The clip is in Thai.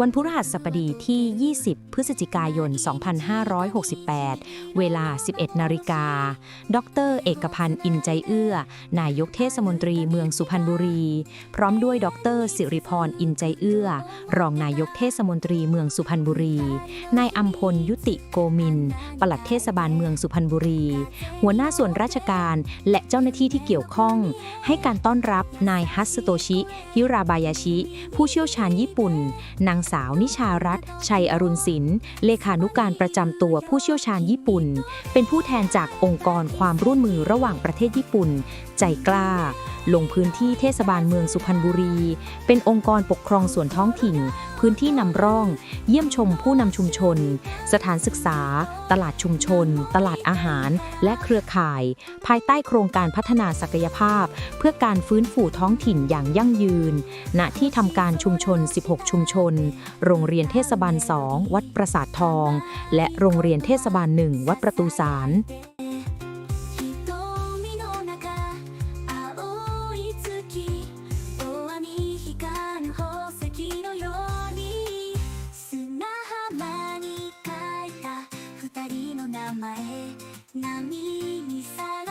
วันพฤหัสบดีที่ 20 พฤศจิกายน 2568 เวลา 11 นาฬิกา ดร เอกพันธ์ อินใจเอื้อ นายกเทศมนตรีเมืองสุพรรณบุรี พร้อมด้วยดร สิริพร อินใจเอื้อ รองนายกเทศมนตรีเมืองสุพรรณบุรี นายอัมพล ยุติโกมิน ปลัดเทศบาลเมืองสุพรรณบุรี หัวหน้าส่วนราชการและเจ้าหน้าที่ที่เกี่ยวข้อง ให้การต้อนรับนายฮัสโตชิ ฮิราบายาชิ ผู้เชี่ยวชาญญี่ปุ่น นางสาวนิชารัตน์ชัยอรุณศิลป์เลขานุการประจำตัวผู้เชี่ยวชาญญี่ปุ่น เป็นผู้แทนจากองค์กรความร่วมมือระหว่างประเทศญี่ปุ่น ใจกล้า ลงพื้นที่เทศบาลเมืองสุพรรณบุรี เป็นองค์กรปกครองส่วนท้องถิ่น พื้นที่นำร่อง เยี่ยมชมผู้นำชุมชน สถานศึกษา ตลาดชุมชน ตลาดอาหาร และเครือข่าย ภายใต้โครงการพัฒนาศักยภาพ เพื่อการฟื้นฟูท้องถิ่นอย่างยั่งยืน ณ ที่ทำการชุมชน 16 ชุมชน โรงเรียนเทศบาล 2 วัดประสาททอง และโรงเรียนเทศบาล 1 วัดประตูสาร 名前波にさ